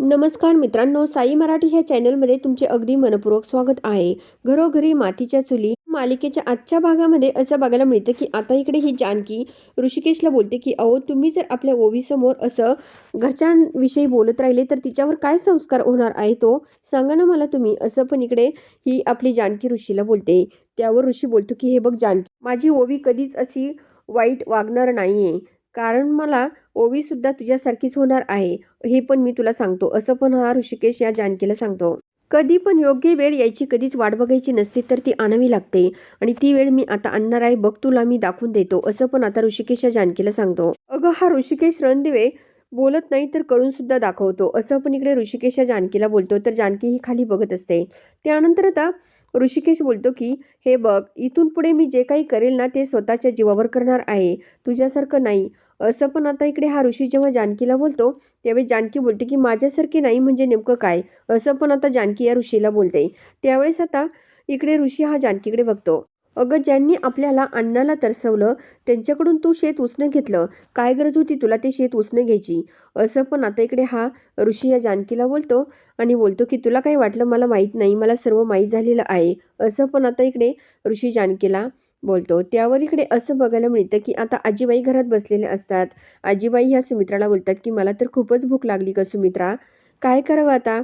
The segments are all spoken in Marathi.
नमस्कार मित्रांनो साई मराठी ह्या चॅनलमध्ये तुमचे अगदी मनपूर्वक स्वागत आहे. घरोघरी मातीच्या चुली मालिकेच्या आजच्या भागामध्ये असं बघायला मिळतं की आता इकडे ही जानकी ऋषिकेशला बोलते की अहो तुम्ही जर आपल्या ओवीसमोर असं घरच्यांविषयी बोलत राहिले तर तिच्यावर काय संस्कार होणार आहे तो? सांगा ना मला तुम्ही. असं पण इकडे ही आपली जानकी ऋषीला बोलते. त्यावर ऋषी बोलतो की हे बघ जानकी माझी ओवी कधीच अशी वाईट वागणार नाहीये. कारण मला ओवीसुद्धा तुझ्यासारखीच होणार आहे हे पण मी तुला सांगतो. असं पण हा ऋषिकेश या जानकीला सांगतो. कधी पण योग्य वेळ यायची कधीच वाट बघायची नसते तर ती आणावी लागते. आणि ती वेळ मी आता आणणार आहे बघ तुला मी दाखवून देतो. असं पण आता ऋषिकेश या जानकीला सांगतो. अगं हा ऋषिकेश रणदिवे बोलत नाही तर करून सुद्धा दाखवतो. असं पण इकडे ऋषिकेश या जानकीला बोलतो तर जानकी ही खाली बघत असते. त्यानंतर आता ऋषिकेश बोलतो की हे बघ इथून पुढे मी जे काही करेल ना ते स्वतःच्या जीवावर करणार आहे. तुझ्यासारखं नाही. असं पण आता इकडे हा ऋषी जेव्हा जानकीला बोलतो त्यावेळी जानकी बोलते की माझ्यासारखे नाही म्हणजे नेमकं काय? असं पण आता जानकी या ऋषीला बोलते. त्यावेळेस आता इकडे ऋषी हा जानकीकडे बघतो. अगं ज्यांनी आपल्याला अन्नाला तरसवलं त्यांच्याकडून तू शेत उसणं घेतलं. काय गरज होती तुला ते शेत उसणं घ्यायची? असं पण आता इकडे हा ऋषी या जानकीला बोलतो आणि बोलतो की तुला काही वाटलं? मला माहीत नाही. मला सर्व माहीत झालेलं आहे. असं पण आता इकडे ऋषी जानकीला बोलतो. त्यावर इकडे असं बघायला मिळतं की आता आजीबाई घरात बसलेल्या असतात. आजीबाई ह्या सुमित्राला बोलतात की मला तर खूपच भूक लागली का सुमित्रा. काय करावं आता?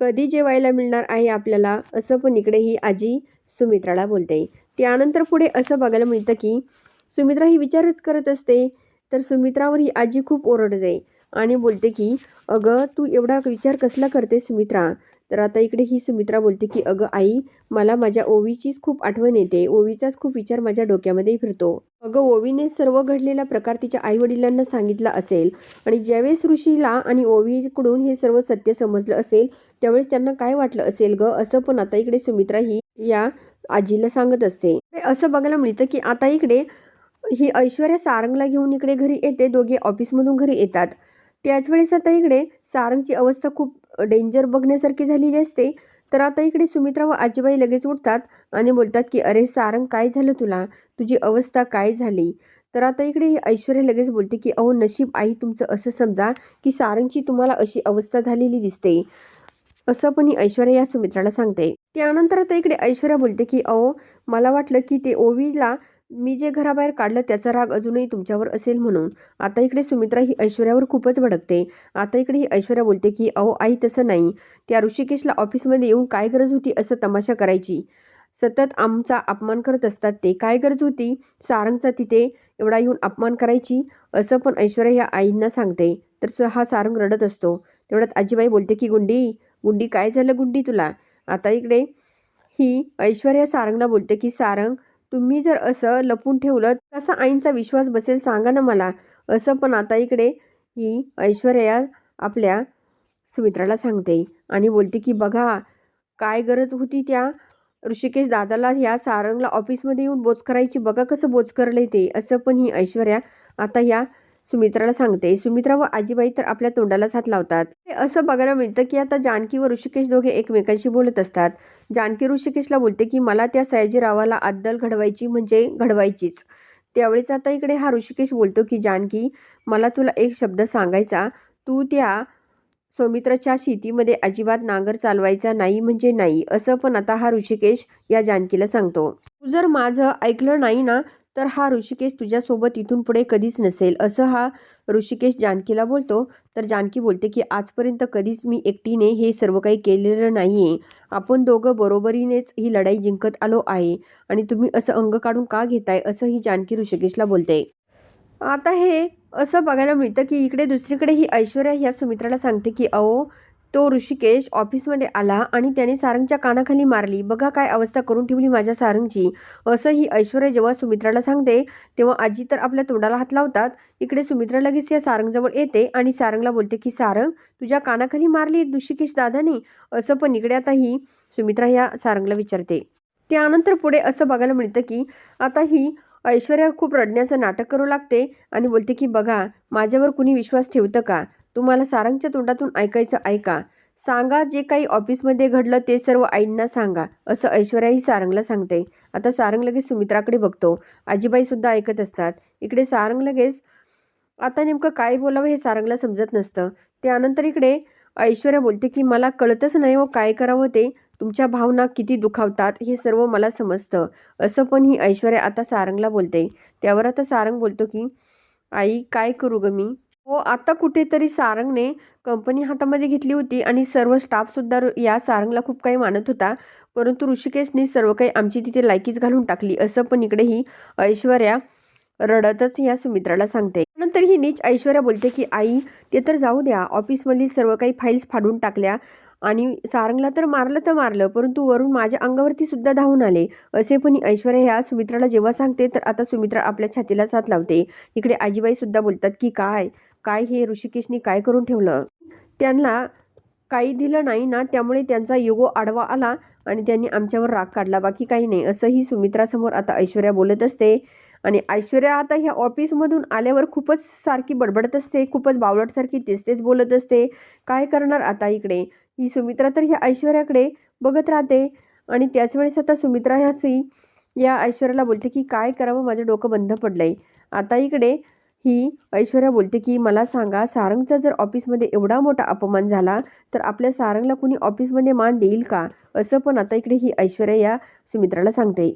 कधी जेवायला मिळणार आहे आपल्याला? असं पण इकडे ही आजी सुमित्राला बोलते. त्यानंतर पुढे असं बघायला मिळतं की सुमित्रा ही विचारच करत असते. तर सुमित्रावर ही आजी खूप ओरडते आणि बोलते की अगं तू एवढा विचार कसला करते सुमित्रा? तर आता इकडे ही सुमित्रा बोलते की अगं आई मला माझ्या ओवीचीच खूप आठवण येते. ओवीचाच खूप विचार माझ्या डोक्यामध्ये फिरतो. अगं ओवीने सर्व घडलेला प्रकार तिच्या आईवडिलांना सांगितला असेल आणि ज्यावेळेस ऋषीला आणि ओवीकडून हे सर्व सत्य समजलं असेल त्यावेळेस त्यांना काय वाटलं असेल ग? असं पण आता इकडे सुमित्रा ही या आजीला सांगत असते. असं बघायला मिळतं की आता इकडे ही ऐश्वर्या सारंगला घेऊन इकडे घरी येते. दोघे ऑफिसमधून घरी येतात. त्याच वेळेस आता इकडे सारंगची अवस्था खूप डेंजर बघण्यासारखी झालेली असते. तर आता इकडे सुमित्रा व आजीबाई लगेच उठतात आणि बोलतात की अरे सारंग काय झालं तुला? तुझी अवस्था काय झाली? तर आता इकडे ऐश्वर्या लगेच बोलते की अहो नशीब आई तुमचं असं समजा की सारंगची तुम्हाला अशी अवस्था झालेली दिसते. असं पण ही ऐश्वर्या या सुमित्राला सांगते. त्यानंतर आता इकडे ऐश्वर्या बोलते की अहो मला वाटलं की ते ओवीला मी जे घराबाहेर काढलं त्याचा राग अजूनही तुमच्यावर असेल म्हणून. आता इकडे सुमित्रा ही ऐश्वर्यावर खूपच भडकते. आता इकडे ही ऐश्वर्या बोलते की अहो आई तसं नाही. त्या ऋषिकेशला ऑफिसमध्ये येऊन काय गरज होती असं तमाशा करायची? सतत आमचा अपमान करत असतात ते. काय गरज होती? सारंगचा तिथे एवढा येऊन अपमान करायची? असं पण ऐश्वर्या ह्या आईंना सांगते. तर हा सारंग रडत असतो. तेवढ्यात आजीबाई बोलते की गुंडी गुंडी काय झालं गुंडी तुला? आता इकडे ही ऐश्वर्या सारंगला बोलते की सारंग तुम्ही जर असं लपून ठेवलं कसा आईंचा विश्वास बसेल सांगा ना मला. असं पण आता इकडे ही ऐश्वर्या आपल्या सुमित्राला सांगते आणि बोलते की बघा काय गरज होती त्या? ऋषिकेश दादाला ह्या सारंगला ऑफिसमध्ये येऊन बोच करायची. बघा कसं बोच करले ते. असं पण ही ऐश्वर्या आता या सुमित्राला सांगते सुमित्रा व आजीबाई तर आपल्या तोंडालाच हात लावतात. हे असं बघायला मिळतं की आता जानकी व ऋषिकेश दोघे एकमेकांशी बोलत असतात. जानकी ऋषिकेशला बोलते की मला त्या सयाजीरावाला अद्दल घडवायची म्हणजे घडवायचीच. त्यावेळेस आता इकडे हा ऋषिकेश बोलतो की जानकी मला तुला एक शब्द सांगायचा. तू त्या सौमित्राच्या शेतीमध्ये अजिबात नांगर चालवायचा नाही म्हणजे नाही असं पण आता हा ऋषिकेश या जानकीला सांगतो. तू जर माझं ऐकलं नाही ना तर हा ऋषिकेश तुझ्यासोबत इथून पुढे कधीच नसेल. असं हा ऋषिकेश जानकीला बोलतो. तर जानकी बोलते की आजपर्यंत कधीच मी एकटीने हे सर्व काही केलेलं नाही आहे आपण दोघं बरोबरीनेच ही लढाई जिंकत आलो आहे. आणि तुम्ही असं अंग काढून का घेताय? असं ही जानकी ऋषिकेशला बोलते. आता हे असं बघायला मिळतं की इकडे दुसरीकडे ही ऐश्वर्या ह्या सुमित्राला सांगते की अहो तो ऋषिकेश ऑफिसमध्ये आला आणि त्याने सारंगच्या कानाखाली मारली. बघा काय अवस्था करून ठेवली माझ्या सारंगची. असं ही ऐश्वर्या जेव्हा सुमित्राला सांगते तेव्हा आजी तर आपल्या तोंडाला हात लावतात. इकडे सुमित्रा लगेच या सारंगजवळ येते आणि सारंगला बोलते की सारंग तुझ्या कानाखाली मारली ऋषिकेश दादाने. असं पण इकडे आता ही सुमित्रा ह्या सारंगला विचारते. त्यानंतर पुढे असं बघायला मिळतं की आता ही ऐश्वर्या खूप रडण्याचं नाटक करू लागते आणि बोलते की बघा माझ्यावर कुणी विश्वास ठेवतं का? तुम्हाला सारंगच्या तोंडातून ऐकायचं ऐका. सांगा जे काही ऑफिसमध्ये घडलं ते सर्व आईंना सांगा असं ऐश्वर्याही सारंगला सांगते. आता सारंग लगेच सुमित्राकडे बघतो. आजीबाईसुद्धा ऐकत असतात. इकडे सारंग लगेच आता नेमकं काय बोलावं हे सारंगला समजत नसतं. त्यानंतर इकडे ऐश्वर्या बोलते की मला कळतच नाही हो काय करावं ते? तुमच्या भावना किती दुखावतात हे सर्व मला समजतं. असं पण ही ऐश्वर्या आता सारंगला बोलते. त्यावर आता सारंग बोलतो की आई काय करू ग मी? हो आता कुठेतरी सारंगने कंपनी हातामध्ये घेतली होती आणि सर्व स्टाफसुद्धा या सारंगला खूप काही मानत होता. परंतु ऋषिकेशने सर्व काही आमची तिथे लायकीच घालून टाकली. असं पण इकडेही ऐश्वर्या रडतच या सुमित्राला सांगते. नंतर ही नीच ऐश्वर्या बोलते की आई ते तर जाऊ द्या. ऑफिसमधली सर्व काही फाईल्स फाडून टाकल्या आणि सारंगला तर मारलं तर मारलं परंतु वरून माझ्या अंगावरती सुद्धा धावून आले. असे पण ऐश्वर्या ह्या सुमित्राला जेव्हा सांगते तर आता सुमित्रा आपल्या छातीला साथ लावते. इकडे आजीबाई सुद्धा बोलतात की काय? काय हे ऋषिकेशने काय करून ठेवलं? त्यांना काही दिलं नाही ना त्यामुळे त्यांचा योगो आडवा आला आणि त्यांनी आमच्यावर राग काढला. बाकी काही नाही. असंही सुमित्रासमोर आता ऐश्वर्या बोलत असते. आणि ऐश्वर्या आता ह्या ऑफिसमधून आल्यावर खूपच सारखी बडबडत असते खूपच बावलटसारखी तेच तेच बोलत असते. काय करणार आता इकडे? ही सुमित्रा तर ह्या ऐश्वर्याकडे बघत राहते. आणि त्याच वेळेस आता सुमित्रा ह्याशी या ऐश्वर्याला बोलते की काय करावं? माझं डोकं बंद पडलंय. आता इकडे ही ऐश्वर्या बोलते की मला सांगा सारंगचा जर ऑफिसमध्ये एवढा मोठा अपमान झाला तर आपल्या सारंगला कुणी ऑफिसमध्ये मान देईल का? असं पण आता इकडे ही ऐश्वर्या या सुमित्राला सांगते.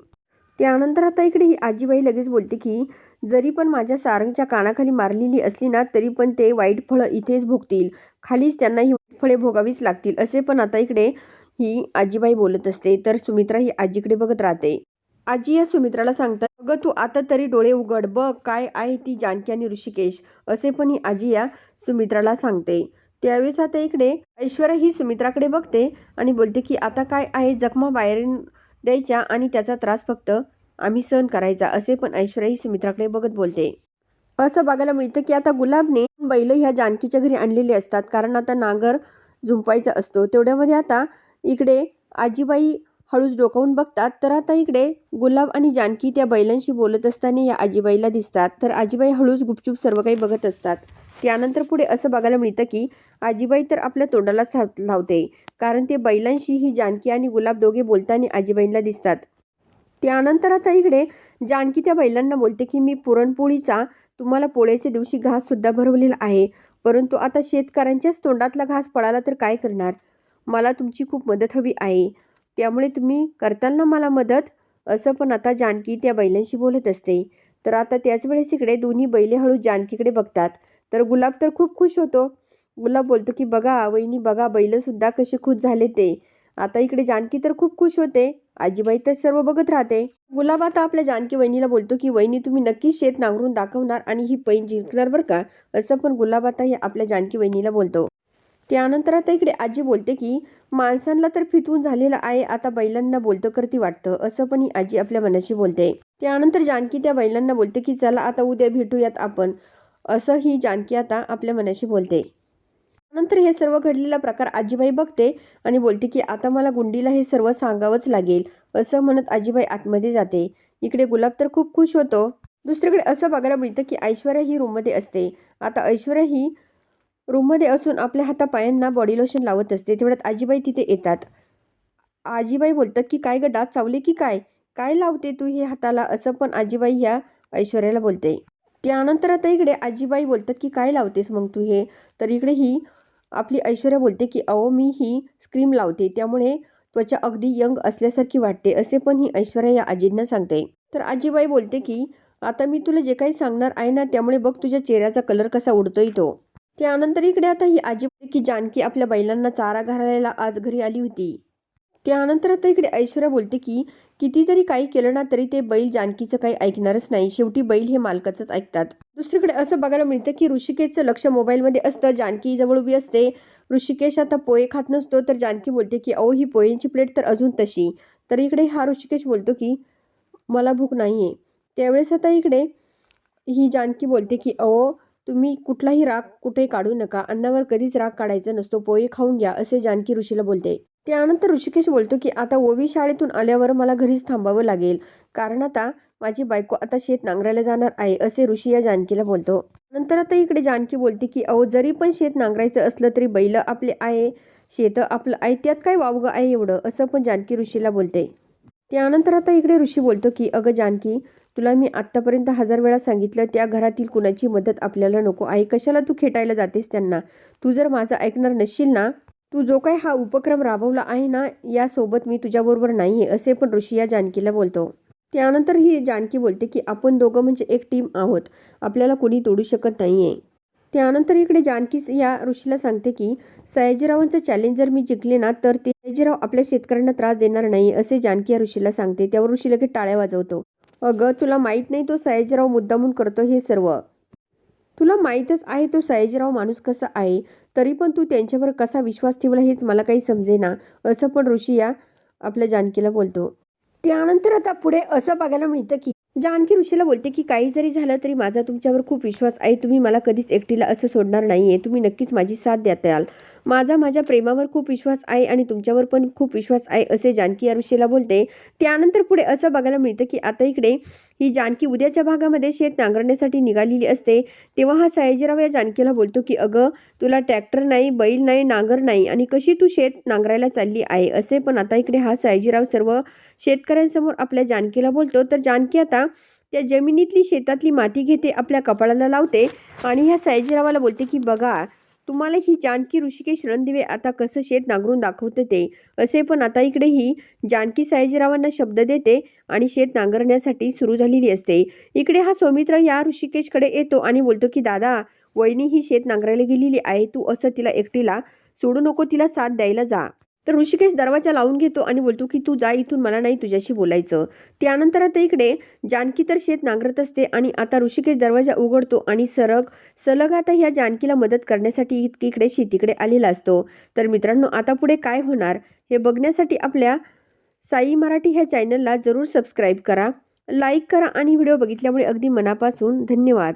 त्यानंतर आता इकडे ही आजीबाई लगेच बोलते की जरी पण माझ्या सारंगच्या कानाखाली मारलेली असली ना तरी पण ते वाईट फळं इथेच भोगतील. खालीच त्यांना ही फळे भोगावीच लागतील. असे पण आता इकडे ही आजीबाई बोलत असते. तर सुमित्रा ही आजीकडे बघत राहते. आजी या सुमित्राला सांगतात अगं तू आता तरी डोळे उघड बघ काय आहे ती जानकी आणि ऋषिकेश असे पण ही आजी या सुमित्राला सांगते. त्यावेळेस आता इकडे ऐश्वर्या ही सुमित्राकडे बघते आणि बोलते की आता काय आहे? जखमा बाहेर द्यायच्या आणि त्याचा त्रास फक्त आम्ही सहन करायचा असे पण ऐश्वर्या ही सुमित्राकडे बघत बोलते. असं बघायला मिळतं की आता गुलाबने बैल ह्या जानकीच्या घरी आणलेले असतात. कारण आता नांगर झुंपायचा असतो. तेवढ्यामध्ये आता इकडे आजीबाई हळूच डोकावून बघतात. तर आता इकडे गुलाब आणि जानकी त्या बैलांशी बोलत असताना या आजीबाईला दिसतात. तर आजीबाई हळूच गुपचूप सर्व काही बघत असतात. त्यानंतर पुढे असं बघायला मिळतं की आजीबाई तर आपल्या तोंडाला लावते. कारण ते बैलांशी ही जानकी आणि गुलाब दोघे बोलताना आजीबाईंना दिसतात. त्यानंतर आता इकडे जानकी त्या बैलांना बोलते की मी पुरणपोळीचा तुम्हाला पोळ्याच्या दिवशी घाससुद्धा भरवलेला आहे. परंतु आता शेतकऱ्यांच्याच तोंडातला घास पळाला तर काय करणार? मला तुमची खूप मदत हवी आहे. त्यामुळे तुम्ही करताल ना मला मदत? असं पण आता जानकी त्या बैलांशी बोलत असते. तर आता त्याच वेळेस इकडे दोन्ही बैले हळू जानकीकडे बघतात. तर गुलाब तर खूप खुश होतो. गुलाब बोलतो की बघा वहिनी बघा बैलसुद्धा कसे खुश झाले ते. आता इकडे जानकी तर खूप खुश होते. आजीबाई तर सर्व बघत राहते. गुलाब आता आपल्या जानकी वहिनीला बोलतो की वहिनी तुम्ही नक्कीच शेत नांगरून दाखवणार आणि ही पैन जिंकणार बरं का? असं पण गुलाब आता हे आपल्या जानकी वहिनीला बोलतो. त्यानंतर आता इकडे आजी बोलते की माणसांना तर फितवून झालेलं आहे आता बैलांना बोलतं करती वाटतं असं पण ही आजी आपल्या मनाशी बोलते. त्यानंतर जानकी त्या बैलांना बोलते की चला आता उद्या भेटूयात आपण असं ही जानकी आता आपल्या मनाशी बोलते. नंतर हे सर्व घडलेला प्रकार आजीबाई बघते आणि बोलते की आता मला गुंडीला हे सर्व सांगावंच लागेल असं म्हणत आजीबाई आतमध्ये जाते. इकडे गुलाब तर खूप खुश होतो. दुसरीकडे असं बघायला मिळतं की ऐश्वर्या ही रूममध्ये असते. आता ऐश्वर्या ही रूममध्ये असून आपल्या हातापायांना बॉडी लोशन लावत असते. तेवढ्यात आजीबाई तिथे येतात. आजीबाई बोलतात की काय ग डास चावले की काय? काय लावते तू हे हाताला? असं पण आजीबाई ह्या ऐश्वर्याला बोलते. त्यानंतर आता इकडे आजीबाई बोलतात की काय लावतेस मग तू हे? तर इकडे ही आपली ऐश्वर्या बोलते की अहो मी ही स्क्रीम लावते. त्यामुळे त्वचा अगदी यंग असल्यासारखी वाटते. असे पण ही ऐश्वर्या या आजींना सांगते. तर आजीबाई बोलते की आता मी तुला जे काही सांगणार आहे ना त्यामुळे बघ तुझ्या चेहऱ्याचा कलर कसा उडतोय तो. त्यानंतर इकडे आता ही आजी की जानकी आपल्या बैलांना चारा घालायला आज घरी आली होती. त्यानंतर आता इकडे ऐश्वर्या बोलते की किती जरी काही केलं ना तरी ते बैल जानकीचं काही ऐकणारच नाही. शेवटी बैल हे मालकाचंच ऐकतात. दुसरीकडे असं बघायला मिळतं की ऋषिकेशचं लक्ष मोबाईलमध्ये असतं जानकी जवळ उभी असते. ऋषिकेश आता पोहे खात नसतो तर जानकी बोलते की अहो ही पोहेंची प्लेट तर अजून तशी. तर इकडे हा ऋषिकेश बोलतो की मला भूक नाही आहे त्यावेळेस आता इकडे ही जानकी बोलते की अहो तुम्ही कुठलाही राग कुठे काढू नका. अन्नावर कधीच राग काढायचा नसतो. पोहे खाऊन घ्या असे जानकी ऋषीला बोलते. त्यानंतर ऋषिकेश बोलतो की आता ओवी शाळेतून आल्यावर मला घरीच थांबावं लागेल. कारण आता माझी बायको आता शेत नांगरायला जाणार आहे असे ऋषी या जानकीला बोलतो. नंतर आता इकडे जानकी बोलते की अहो जरी पण शेत नांगरायचं असलं तरी बैल आपले आहे शेत आपलं आहे त्यात काय वावगं आहे एवढं? असं पण जानकी ऋषीला बोलते. त्यानंतर आता इकडे ऋषी बोलतो की अगं जानकी तुला मी आत्तापर्यंत हजार वेळा सांगितलं त्या घरातील कुणाची मदत आपल्याला नको. आहे कशाला तू खेटायला जातेस त्यांना? तू जर माझं ऐकणार नसशील ना तू जो काय हा उपक्रम राबवला आहे ना यासोबत मी तुझ्याबरोबर नाही आहे असे पण ऋषी या जानकीला बोलतो. त्यानंतर ही जानकी बोलते की आपण दोघं म्हणजे एक टीम आहोत. आपल्याला कोणी तोडू शकत नाही आहे त्यानंतर इकडे जानकीस या ऋषीला सांगते की सयाजीरावांचं चॅलेंज जर मी जिंकले ना तर ते सयाजीराव आपल्या शेतकऱ्यांना त्रास देणार नाही असे जानकी या ऋषीला सांगते. त्यावर ऋषी लगेच टाळ्या वाजवतो. अगं तुला माहीत नाही तो सयाजीराव मुद्दामून करतो हे सर्व. तुला माहीतच आहे तो सयाजीराव माणूस कसा आहे तरी पण तू त्यांच्यावर कसा विश्वास ठेवला हेच मला काही समजेना असं पण ऋषी या आपल्या जानकीला बोलतो. त्यानंतर आता पुढे असं बघायला मिळतं की जानकी ऋषीला बोलते की काही जरी झालं तरी माझा तुमच्यावर खूप विश्वास आहे तुम्ही मला कधीच एकटीला असं सोडणार नाही आहे तुम्ही नक्कीच माझी साथ देता याल माझा माझ्या प्रेमावर खूप विश्वास आहे आणि तुमच्यावर पण खूप विश्वास आहे असे जानकी या ऋषीला बोलते. त्यानंतर पुढे असं बघायला मिळतं की आता इकडे ही जानकी उद्याच्या भागामध्ये शेत नांगरण्यासाठी निघालेली असते. तेव्हा हा सयाजीराव या जानकीला बोलतो की अगं तुला ट्रॅक्टर नाही बैल नाही नांगर नाही आणि कशी तू शेत नांगरायला चालली आहे? असे पण आता इकडे हा सयाजीराव सर्व शेतकऱ्यांसमोर आपल्या जानकीला बोलतो. तर जानकी आता त्या जमिनीतली शेतातली माती घेते आपल्या कपाळाला लावते आणि ह्या सयाजीरावाला बोलते की बघा तुम्हाला ही जानकी ऋषिकेश रणदिवे आता कसं शेत नांगरून दाखवते ते? असे पण आता इकडे ही जानकी सयाजीरावांना शब्द देते आणि शेत नांगरण्यासाठी सुरू झालेली असते. इकडे हा सौमित्र या ऋषिकेशकडे येतो आणि बोलतो की दादा वहिनी ही शेत नांगरायला गेलेली आहे. तू असं तिला एकटीला सोडू नको तिला साथ द्यायला जा. तर ऋषिकेश दरवाजा लावून घेतो आणि बोलतो की तू जा इथून मला नाही तुझ्याशी बोलायचं. त्यानंतर आता इकडे जानकी तर शेत नांगरत असते आणि आता ऋषिकेश दरवाजा उघडतो आणि सरग सलग आता ह्या जानकीला मदत करण्यासाठी इकडे शेतीकडे आलेला असतो. तर मित्रांनो आता पुढे काय होणार हे बघण्यासाठी आपल्या साई मराठी ह्या चॅनलला जरूर सबस्क्राईब करा लाईक करा आणि व्हिडिओ बघितल्यामुळे अगदी मनापासून धन्यवाद.